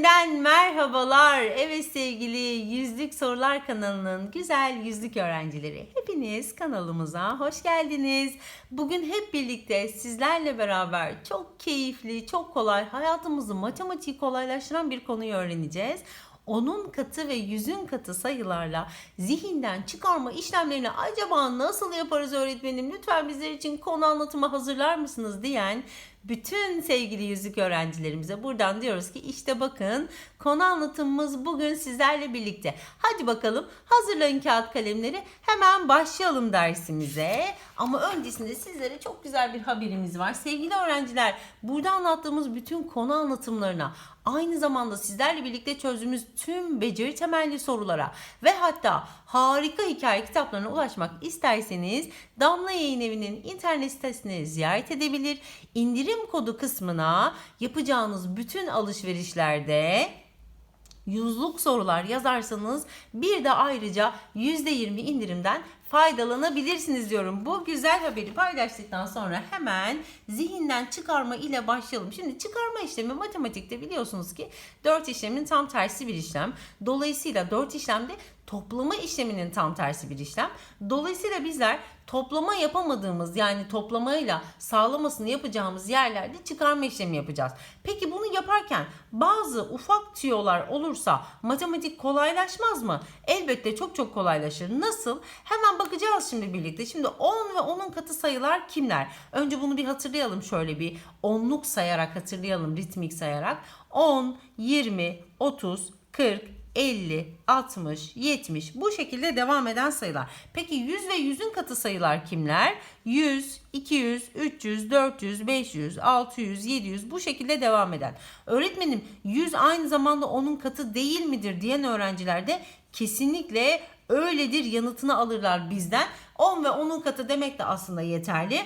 Yeniden merhabalar. Evet sevgili Yüzlük Sorular kanalının güzel yüzlük öğrencileri. Hepiniz kanalımıza hoş geldiniz. Bugün hep birlikte sizlerle beraber çok keyifli, çok kolay, hayatımızı matematiği kolaylaştıran bir konuyu öğreneceğiz. Onun katı ve yüzün katı sayılarla zihinden çıkarma işlemlerini acaba nasıl yaparız öğretmenim? Lütfen bizler için konu anlatımı hazırlar mısınız diyen bütün sevgili yüzük öğrencilerimize buradan diyoruz ki işte bakın konu anlatımımız bugün sizlerle birlikte. Hadi bakalım hazırlayın kağıt kalemleri hemen başlayalım dersimize. Ama öncesinde sizlere çok güzel bir haberimiz var. Sevgili öğrenciler burada anlattığımız bütün konu anlatımlarına aynı zamanda sizlerle birlikte çözdüğümüz tüm beceri temelli sorulara ve hatta harika hikaye kitaplarına ulaşmak isterseniz Damla Yayın Evi'nin internet sitesini ziyaret edebilir. İndirim kodu kısmına yapacağınız bütün alışverişlerde yüzlük sorular yazarsanız bir de ayrıca %20 indirimden faydalanabilirsiniz diyorum. Bu güzel haberi paylaştıktan sonra hemen zihinden çıkarma ile başlayalım. Şimdi çıkarma işlemi matematikte biliyorsunuz ki 4 işlemin tam tersi bir işlem. Dolayısıyla 4 işlemde toplama işleminin tam tersi bir işlem. Dolayısıyla bizler toplama yapamadığımız yani toplamayla sağlamasını yapacağımız yerlerde çıkarma işlemi yapacağız. Peki bunu yaparken bazı ufak tüyolar olursa matematik kolaylaşmaz mı? Elbette çok çok kolaylaşır. Nasıl? Hemen bakacağız şimdi birlikte. Şimdi 10 ve onun katı sayılar kimler? Önce bunu bir hatırlayalım şöyle bir onluk sayarak hatırlayalım ritmik sayarak. 10, 20, 30, 40, 50, 60, 70 bu şekilde devam eden sayılar. Peki 100 ve 100'ün katı sayılar kimler? 100, 200, 300, 400, 500, 600, 700 bu şekilde devam eden. Öğretmenim 100 aynı zamanda onun katı değil midir diyen öğrenciler de kesinlikle öyledir yanıtını alırlar bizden. 10 ve onun katı demek de aslında yeterli.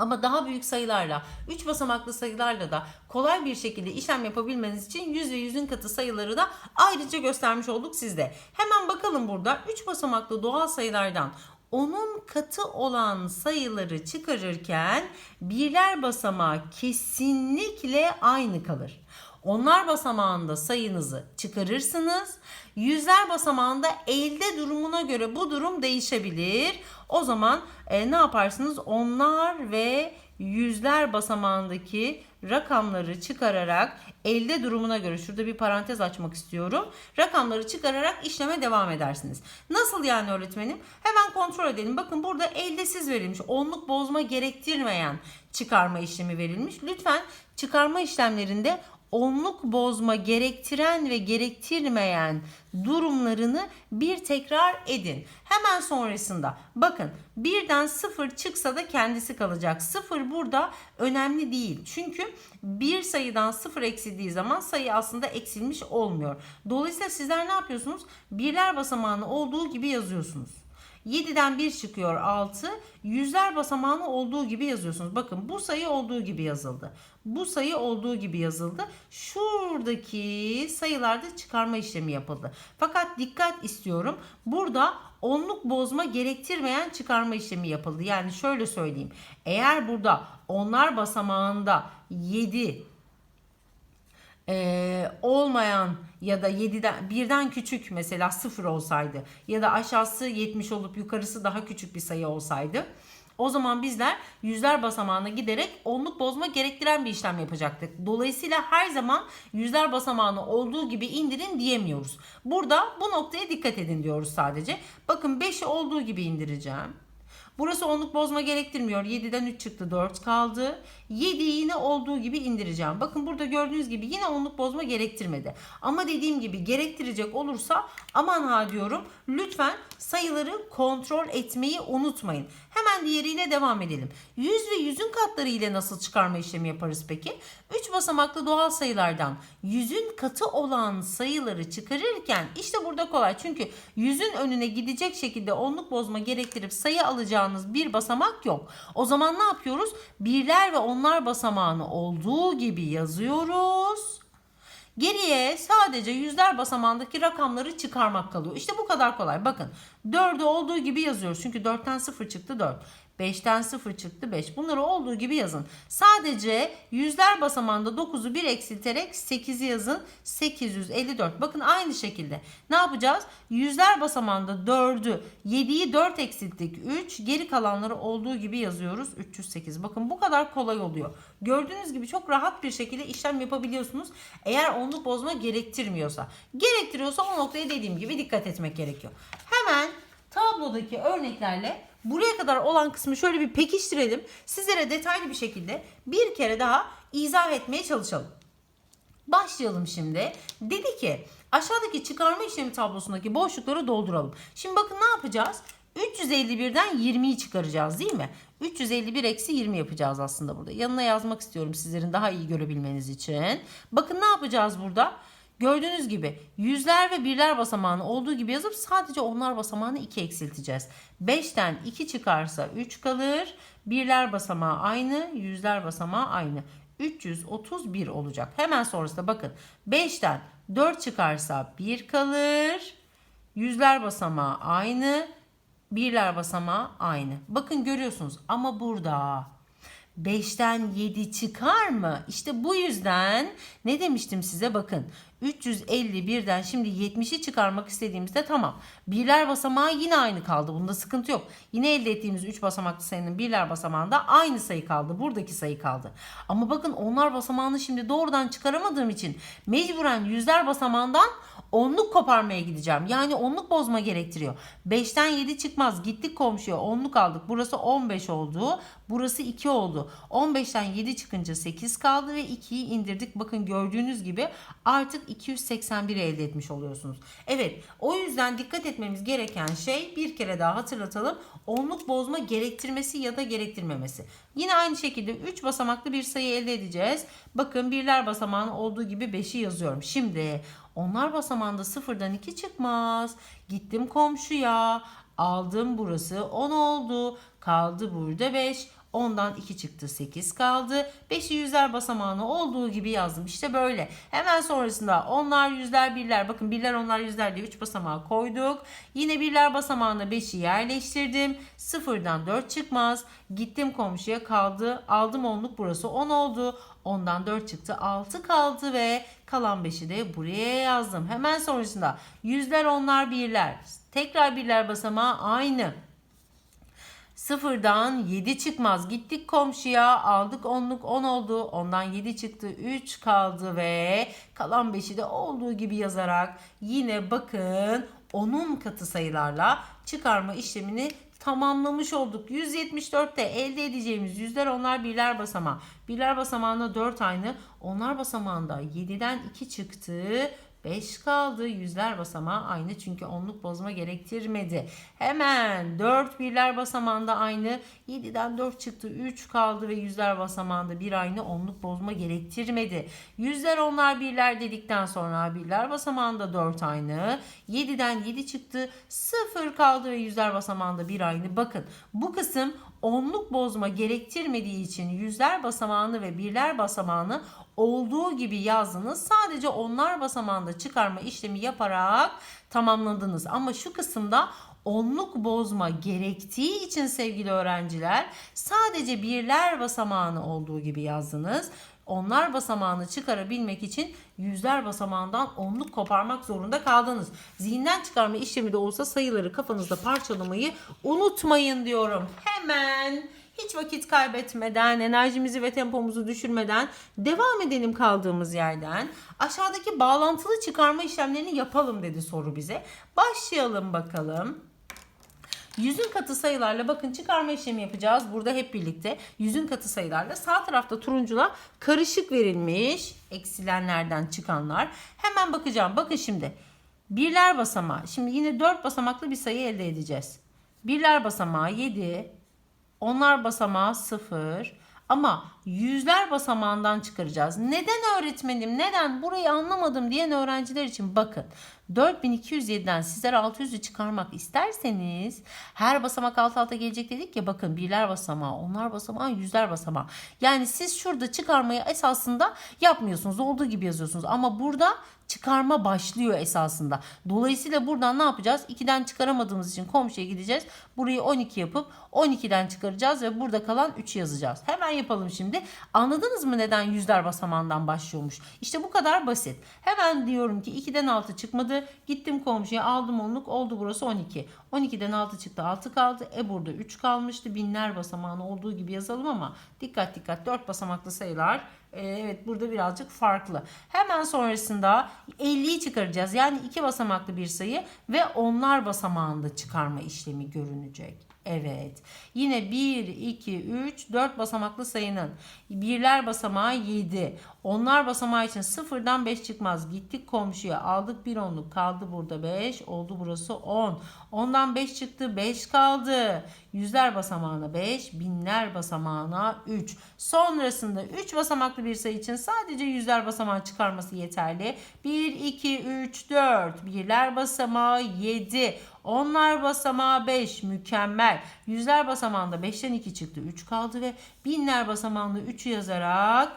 Ama daha büyük sayılarla, 3 basamaklı sayılarla da kolay bir şekilde işlem yapabilmeniz için 100 ve 100'ün katı sayıları da ayrıca göstermiş olduk sizde. Hemen bakalım burada 3 basamaklı doğal sayılardan onun katı olan sayıları çıkarırken birler basamağı kesinlikle aynı kalır. Onlar basamağında sayınızı çıkarırsınız. Yüzler basamağında elde durumuna göre bu durum değişebilir. O zaman e, ne yaparsınız? Onlar ve yüzler basamağındaki rakamları çıkararak elde durumuna göre şurada bir parantez açmak istiyorum. Rakamları çıkararak işleme devam edersiniz. Nasıl yani öğretmenim? Hemen kontrol edelim. Bakın burada eldesiz verilmiş. Onluk bozma gerektirmeyen çıkarma işlemi verilmiş. Lütfen çıkarma işlemlerinde onluk bozma gerektiren ve gerektirmeyen durumlarını bir tekrar edin. Hemen sonrasında bakın birden sıfır çıksa da kendisi kalacak. Sıfır burada önemli değil. Çünkü bir sayıdan sıfır eksildiği zaman sayı aslında eksilmiş olmuyor. Dolayısıyla sizler ne yapıyorsunuz? Birler basamağını olduğu gibi yazıyorsunuz. 7'den 1 çıkıyor 6. Yüzler basamağını olduğu gibi yazıyorsunuz. Bakın bu sayı olduğu gibi yazıldı. Bu sayı olduğu gibi yazıldı. Şuradaki sayılarda çıkarma işlemi yapıldı. Fakat dikkat istiyorum. Burada onluk bozma gerektirmeyen çıkarma işlemi yapıldı. Yani şöyle söyleyeyim. Eğer burada onlar basamağında 7 e, olmayan ya da 7'den birden küçük mesela 0 olsaydı ya da aşağısı 70 olup yukarısı daha küçük bir sayı olsaydı o zaman bizler yüzler basamağına giderek onluk bozma gerektiren bir işlem yapacaktık. Dolayısıyla her zaman yüzler basamağını olduğu gibi indirin diyemiyoruz. Burada bu noktaya dikkat edin diyoruz sadece. Bakın 5'i olduğu gibi indireceğim. Burası onluk bozma gerektirmiyor. 7'den 3 çıktı 4 kaldı. 7'yi yine olduğu gibi indireceğim. Bakın burada gördüğünüz gibi yine onluk bozma gerektirmedi. Ama dediğim gibi gerektirecek olursa aman ha diyorum. Lütfen sayıları kontrol etmeyi unutmayın. Hemen diğeriyle devam edelim. 100 ve 100'ün katları ile nasıl çıkarma işlemi yaparız peki? 3 basamaklı doğal sayılardan 100'ün katı olan sayıları çıkarırken işte burada kolay. Çünkü 100'ün önüne gidecek şekilde onluk bozma gerektirip sayı alacağınız bir basamak yok. O zaman ne yapıyoruz? Birler ve onlar basamağını olduğu gibi yazıyoruz. Geriye sadece yüzler basamağındaki rakamları çıkarmak kalıyor. İşte bu kadar kolay. Bakın 4'ü olduğu gibi yazıyoruz. Çünkü 4'ten 0 çıktı 4. 5'ten 0 çıktı 5. Bunları olduğu gibi yazın. Sadece yüzler basamağında 9'u 1 eksilterek 8'i yazın. 854. Bakın aynı şekilde. Ne yapacağız? Yüzler basamağında 4'ü 7'yi 4 eksilttik 3. Geri kalanları olduğu gibi yazıyoruz. 308. Bakın bu kadar kolay oluyor. Gördüğünüz gibi çok rahat bir şekilde işlem yapabiliyorsunuz. Eğer onluk bozma gerektirmiyorsa. Gerektiriyorsa o noktaya dediğim gibi dikkat etmek gerekiyor. Hemen tablodaki örneklerle buraya kadar olan kısmı şöyle bir pekiştirelim. Sizlere detaylı bir şekilde bir kere daha izah etmeye çalışalım. Başlayalım şimdi. Dedi ki aşağıdaki çıkarma işlemi tablosundaki boşlukları dolduralım. Şimdi bakın ne yapacağız? 351'den 20'yi çıkaracağız değil mi? 351 eksi 20 yapacağız aslında burada. Yanına yazmak istiyorum sizlerin daha iyi görebilmeniz için. Bakın ne yapacağız burada? Gördüğünüz gibi yüzler ve birler basamağını olduğu gibi yazıp sadece onlar basamağını 2 eksilteceğiz. 5'ten 2 çıkarsa 3 kalır. Birler basamağı aynı, yüzler basamağı aynı. 331 olacak. Hemen sonrasında bakın 5'ten 4 çıkarsa 1 kalır. Yüzler basamağı aynı. Birler basamağı aynı. Bakın görüyorsunuz ama burada 5'ten 7 çıkar mı? İşte bu yüzden ne demiştim size bakın. 351'den şimdi 70'i çıkarmak istediğimizde tamam. Birler basamağı yine aynı kaldı. Bunda sıkıntı yok. Yine elde ettiğimiz 3 basamaklı sayının birler basamağında aynı sayı kaldı. Buradaki sayı kaldı. Ama bakın onlar basamağını şimdi doğrudan çıkaramadığım için mecburen yüzler basamağından onluk koparmaya gideceğim. Yani onluk bozma gerektiriyor. 5'ten 7 çıkmaz. Gittik komşuya onluk aldık. Burası 15 oldu. Burası 2 oldu. 15'ten 7 çıkınca 8 kaldı ve 2'yi indirdik. Bakın gördüğünüz gibi artık 281 elde etmiş oluyorsunuz. Evet o yüzden dikkat etmemiz gereken şey bir kere daha hatırlatalım. Onluk bozma gerektirmesi ya da gerektirmemesi. Yine aynı şekilde 3 basamaklı bir sayı elde edeceğiz. Bakın birler basamağının olduğu gibi 5'i yazıyorum. Şimdi onlar basamağında sıfırdan 2 çıkmaz. Gittim komşuya. Aldım burası 10 oldu. Kaldı burada 5. 10'dan 2 çıktı 8 kaldı. 5'i yüzler basamağına olduğu gibi yazdım. İşte böyle. Hemen sonrasında onlar yüzler birler. Bakın birler onlar yüzler diye 3 basamağı koyduk. Yine birler basamağına 5'i yerleştirdim. 0'dan 4 çıkmaz. Gittim komşuya kaldı. Aldım onluk burası 10 oldu. Ondan 4 çıktı 6 kaldı ve kalan 5'i de buraya yazdım. Hemen sonrasında yüzler onlar birler. Tekrar birler basamağı aynı. Sıfırdan 7 çıkmaz. Gittik komşuya aldık onluk 10 oldu. Ondan 7 çıktı 3 kaldı ve kalan 5'i de olduğu gibi yazarak yine bakın onun katı sayılarla çıkarma işlemini tamamlamış olduk. 174'te elde edeceğimiz yüzler onlar birler basamağı. Birler basamağında 4 aynı. Onlar basamağında 7'den 2 çıktı. 5 kaldı. Yüzler basamağı aynı çünkü onluk bozma gerektirmedi. Hemen 4 birler basamağında aynı. 7'den 4 çıktı. 3 kaldı ve yüzler basamağında bir aynı onluk bozma gerektirmedi. Yüzler onlar birler dedikten sonra birler basamağında 4 aynı. 7'den 7 çıktı. 0 kaldı ve yüzler basamağında bir aynı. Bakın bu kısım onluk bozma gerektirmediği için yüzler basamağını ve birler basamağını olduğu gibi yazdınız. Sadece onlar basamağında çıkarma işlemi yaparak tamamladınız. Ama şu kısımda onluk bozma gerektiği için sevgili öğrenciler sadece birler basamağını olduğu gibi yazdınız. Onlar basamağını çıkarabilmek için yüzler basamağından onluk koparmak zorunda kaldınız. Zihinden çıkarma işlemi de olsa sayıları kafanızda parçalamayı unutmayın diyorum. Hemen hiç vakit kaybetmeden, enerjimizi ve tempomuzu düşürmeden devam edelim kaldığımız yerden. Aşağıdaki bağlantılı çıkarma işlemlerini yapalım dedi soru bize. Başlayalım bakalım. Yüzün katı sayılarla bakın çıkarma işlemi yapacağız. Burada hep birlikte yüzün katı sayılarla sağ tarafta turuncula karışık verilmiş. Eksilenlerden çıkanlar. Hemen bakacağım. Bakın şimdi. Birler basamağı. Şimdi yine 4 basamaklı bir sayı elde edeceğiz. Birler basamağı 7. Onlar basamağı 0. Ama yüzler basamağından çıkaracağız. Neden öğretmenim? Neden? Burayı anlamadım diyen öğrenciler için bakın. 4207'den sizler 600'ü çıkarmak isterseniz her basamak alt alta gelecek dedik ya bakın birler basamağı, onlar basamağı, yüzler basamağı. Yani siz şurada çıkarmayı esasında yapmıyorsunuz. Olduğu gibi yazıyorsunuz. Ama burada çıkarma başlıyor esasında. Dolayısıyla buradan ne yapacağız? 2'den çıkaramadığımız için komşuya gideceğiz. Burayı 12 yapıp 12'den çıkaracağız ve burada kalan 3'ü yazacağız. Hemen yapalım şimdi. Anladınız mı neden yüzler basamağından başlıyormuş? İşte bu kadar basit. Hemen diyorum ki 2'den 6 çıkmadı. Gittim komşuya aldım onluk oldu burası 12. 12'den 6 çıktı 6 kaldı. E burada 3 kalmıştı. Binler basamağını olduğu gibi yazalım ama dikkat dikkat 4 basamaklı sayılar Evet burada birazcık farklı. Hemen sonrasında 50'yi çıkaracağız. Yani iki basamaklı bir sayı ve onlar basamağında çıkarma işlemi görünecek. Evet. Yine 1, 2, 3, 4 basamaklı sayının birler basamağı 7. Onlar basamağı için sıfırdan 5 çıkmaz. Gittik komşuya aldık bir onluk kaldı burada 5 oldu burası 10. Ondan 5 çıktı 5 kaldı. Yüzler basamağına 5, binler basamağına 3. Sonrasında 3 basamaklı bir sayı için sadece yüzler basamağı çıkarması yeterli. 1, 2, 3, 4. Birler basamağı 7. Onlar basamağı 5. Mükemmel. Yüzler basamağında 5'ten 2 çıktı. 3 kaldı ve binler basamağında 3'ü yazarak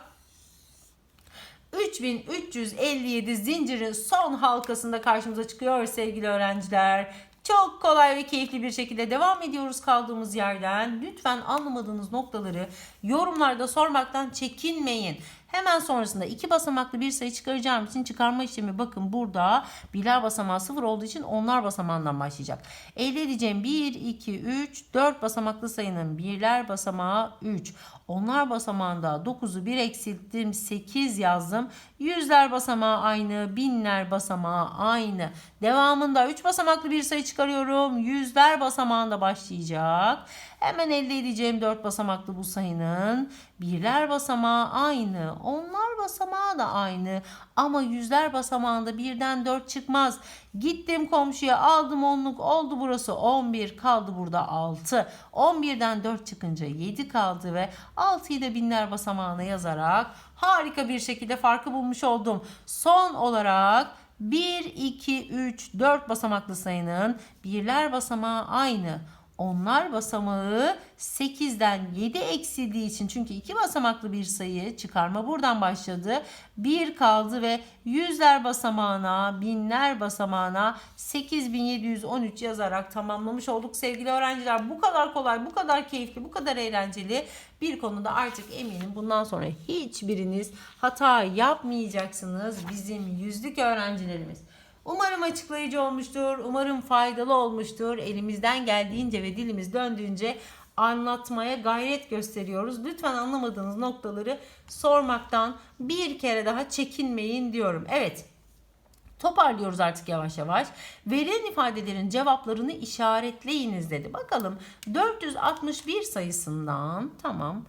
3357 zincirin son halkasında karşımıza çıkıyor sevgili öğrenciler. Çok kolay ve keyifli bir şekilde devam ediyoruz kaldığımız yerden. Lütfen anlamadığınız noktaları yorumlarda sormaktan çekinmeyin. Hemen sonrasında iki basamaklı bir sayı çıkaracağım için çıkarma işlemi bakın burada birler basamağı sıfır olduğu için onlar basamağından başlayacak. Elde edeceğim 1, 2, 3, 4 basamaklı sayının birler basamağı 3. Onlar basamağında 9'u 1 eksilttim 8 yazdım. Yüzler basamağı aynı, binler basamağı aynı. Devamında 3 basamaklı bir sayı çıkarıyorum. Yüzler basamağında başlayacak. Hemen elde edeceğim 4 basamaklı bu sayının birler basamağı aynı. Onlar basamağı da aynı. Ama yüzler basamağında birden 4 çıkmaz. Gittim komşuya aldım onluk oldu burası 11 kaldı burada 6. 11'den 4 çıkınca 7 kaldı ve 6'yı da binler basamağına yazarak harika bir şekilde farkı bulmuş oldum. Son olarak 1, 2, 3, 4 basamaklı sayının birler basamağı aynı. Onlar basamağı 8'den 7 eksildiği için çünkü iki basamaklı bir sayı çıkarma buradan başladı. 1 kaldı ve yüzler basamağına, binler basamağına 8713 yazarak tamamlamış olduk sevgili öğrenciler. Bu kadar kolay, bu kadar keyifli, bu kadar eğlenceli bir konuda artık eminim bundan sonra hiçbiriniz hata yapmayacaksınız bizim yüzlük öğrencilerimiz. Umarım açıklayıcı olmuştur. Umarım faydalı olmuştur. Elimizden geldiğince ve dilimiz döndüğünce anlatmaya gayret gösteriyoruz. Lütfen anlamadığınız noktaları sormaktan bir kere daha çekinmeyin diyorum. Evet. Toparlıyoruz artık yavaş yavaş. Verilen ifadelerin cevaplarını işaretleyiniz dedi. Bakalım 461 sayısından tamam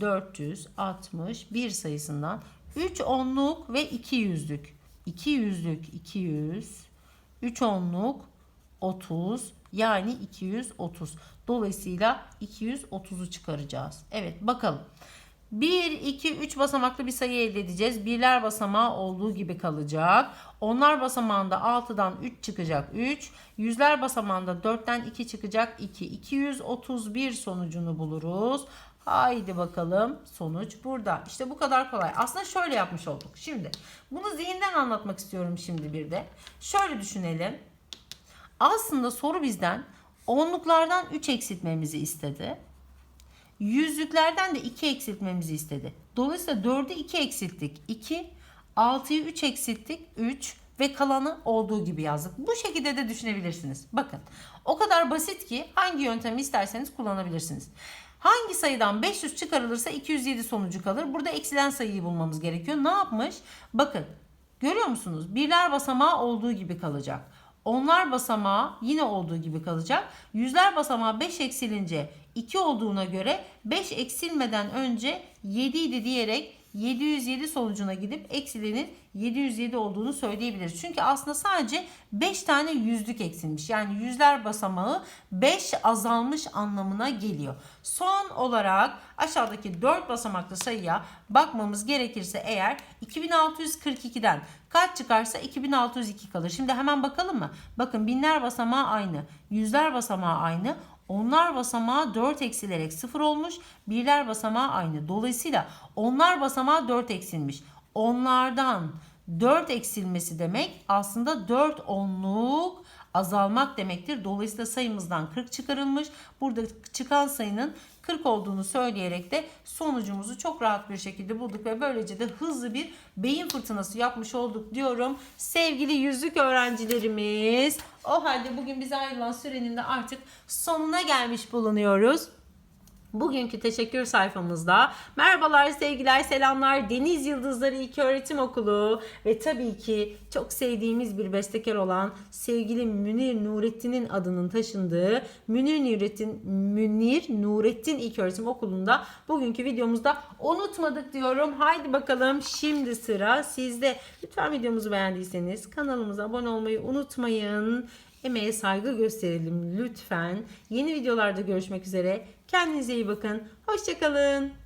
461 sayısından 3 onluk ve 2 yüzlük 2 yüzlük 200, 3 onluk 30 yani 230. Dolayısıyla 230'u çıkaracağız. Evet bakalım. 1, 2, 3 basamaklı bir sayı elde edeceğiz. Birler basamağı olduğu gibi kalacak. Onlar basamağında 6'dan 3 çıkacak 3. Yüzler basamağında 4'ten 2 çıkacak 2. 231 sonucunu buluruz. Haydi bakalım sonuç burada. İşte bu kadar kolay. Aslında şöyle yapmış olduk. Şimdi bunu zihinden anlatmak istiyorum şimdi bir de. Şöyle düşünelim. Aslında soru bizden onluklardan 3 eksiltmemizi istedi. Yüzlüklerden de 2 eksiltmemizi istedi. Dolayısıyla 4'ü 2 eksilttik. 2, 6'yı 3 eksilttik. 3 ve kalanı olduğu gibi yazdık. Bu şekilde de düşünebilirsiniz. Bakın o kadar basit ki hangi yöntemi isterseniz kullanabilirsiniz. Hangi sayıdan 500 çıkarılırsa 207 sonucu kalır. Burada eksilen sayıyı bulmamız gerekiyor. Ne yapmış? Bakın görüyor musunuz? Birler basamağı olduğu gibi kalacak. Onlar basamağı yine olduğu gibi kalacak. Yüzler basamağı 5 eksilince 2 olduğuna göre 5 eksilmeden önce 7 idi diyerek 707 sonucuna gidip eksilenin 707 olduğunu söyleyebiliriz. Çünkü aslında sadece 5 tane yüzlük eksilmiş. Yani yüzler basamağı 5 azalmış anlamına geliyor. Son olarak aşağıdaki 4 basamaklı sayıya bakmamız gerekirse eğer 2642'den kaç çıkarsa 2602 kalır. Şimdi hemen bakalım mı? Bakın binler basamağı aynı. Yüzler basamağı aynı. Onlar basamağı 4 eksilerek 0 olmuş. Birler basamağı aynı. Dolayısıyla onlar basamağı 4 eksilmiş. Onlardan 4 eksilmesi demek aslında 4 onluk azalmak demektir. Dolayısıyla sayımızdan 40 çıkarılmış. Burada çıkan sayının 40 olduğunu söyleyerek de sonucumuzu çok rahat bir şekilde bulduk ve böylece de hızlı bir beyin fırtınası yapmış olduk diyorum. Sevgili yüzlük öğrencilerimiz o halde bugün bize ayrılan sürenin de artık sonuna gelmiş bulunuyoruz. Bugünkü teşekkür sayfamızda merhabalar, sevgiler, selamlar Deniz Yıldızları İlköğretim Okulu ve tabii ki çok sevdiğimiz bir bestekar olan sevgili Münir Nurettin'in adının taşındığı Münir Nurettin Münir Nurettin İlköğretim Okulu'nda bugünkü videomuzda unutmadık diyorum. Haydi bakalım şimdi sıra sizde. Lütfen videomuzu beğendiyseniz kanalımıza abone olmayı unutmayın. Emeğe saygı gösterelim lütfen. Yeni videolarda görüşmek üzere. Kendinize iyi bakın. Hoşçakalın.